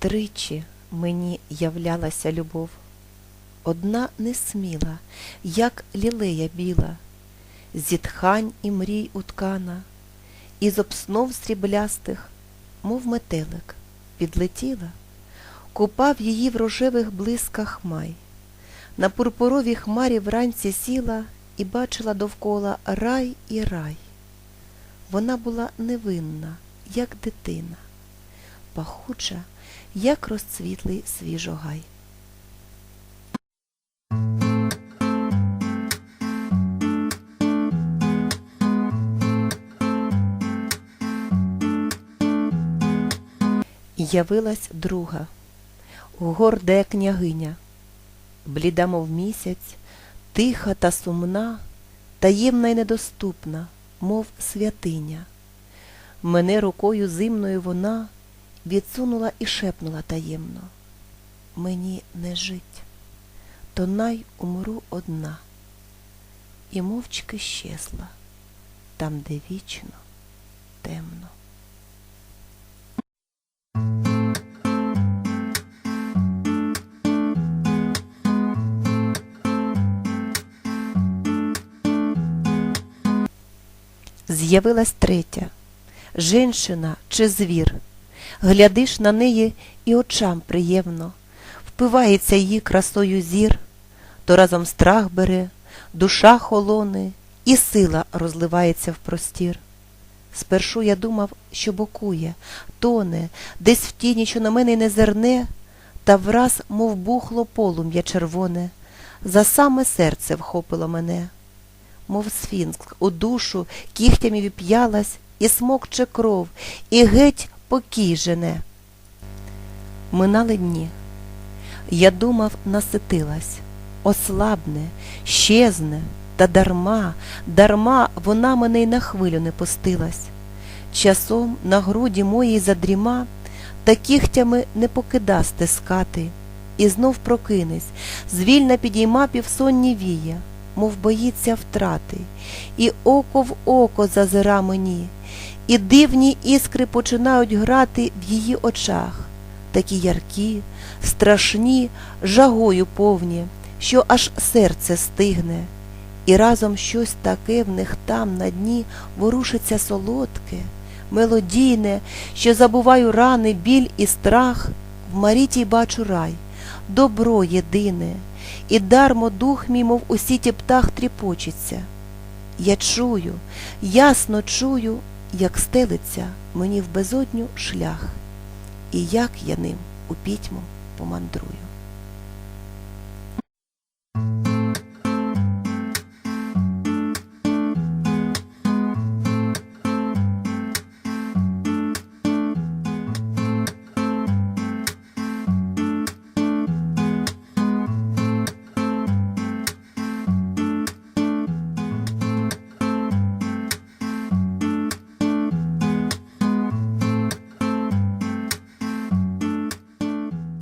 Тричі мені являлася любов, одна несміла, як лілея біла, зітхань і мрій уткана, із обснов сріблястих, мов метелик, підлетіла, купав її в рожевих блисках май. На пурпуровій хмарі вранці сіла і бачила довкола рай і рай. Вона була невинна, як дитина, пахуча, як розцвітлий свіжогай. Явилась друга, горде княгиня, бліда, мов місяць, тиха та сумна, таємна й недоступна, мов святиня. Мене рукою зимною вона відсунула і шепнула таємно. Мені не жить, то най умру одна. І мовчки щезла, там, де вічно темно. З'явилась третя женщина чи звір. Глядиш на неї і очам приємно, впивається її красою зір, то разом страх бере, душа холоне, і сила розливається в простір. Спершу я думав, що бокує, тоне, десь в тіні, що на мене й не зерне, та враз, мов бухло полум'я червоне, за саме серце вхопило мене. Мов сфінкс, у душу кігтями віп'ялась, і смокче кров, і геть покій жене. Минали дні. Я думав, наситилась, ослабне, щезне, та дарма, дарма вона мене й на хвилю не пустилась. Часом на груді моїй задріма, та кігтями не покида стискати, і знов прокинись, звільна підійма півсонні вія мов боїться втрати, і око в око зазира мені, і дивні іскри починають грати в її очах, такі яркі, страшні, жагою повні, що аж серце стигне, і разом щось таке в них там на дні ворушиться солодке, мелодійне, що забуваю рани, біль і страх, в Марітій бачу рай, добро єдине і дармо дух мій, мов у сіті птах тріпочеться. Я чую, ясно чую, як стелиться мені в безодню шлях, і як я ним у пітьму помандрую.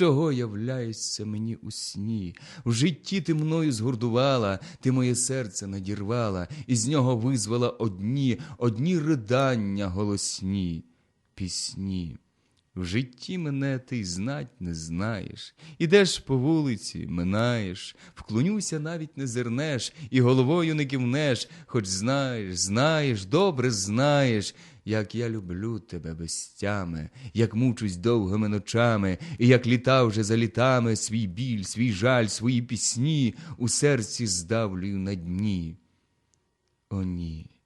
Чого являєшся мені у сні? В житті ти мною згурдувала, ти моє серце надірвала, і з нього визвала одні, одні ридання голосні, пісні. В житті мене ти знать не знаєш, ідеш по вулиці, минаєш, вклонюся навіть не зернеш, і головою не кивнеш, хоч знаєш, знаєш, добре знаєш, як я люблю тебе без тями, як мучусь довгими ночами, і як літа вже за літами свій біль, свій жаль, свої пісні у серці здавлюю на дні. О, ні.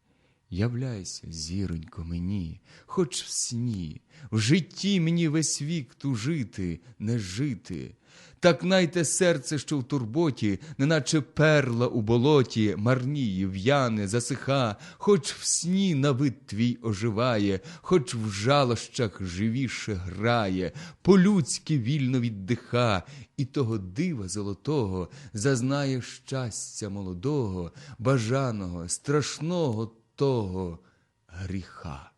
Являйся, зіронько, мені, хоч в сні, в житті мені весь вік тужити, не жити. Так найте серце, що в турботі, неначе перла у болоті, марніє, в'яне, засиха, хоч в сні на вид твій оживає, хоч в жалощах живіше грає, по-людськи вільно віддиха, і того дива золотого зазнає щастя молодого, бажаного, страшного того гріха.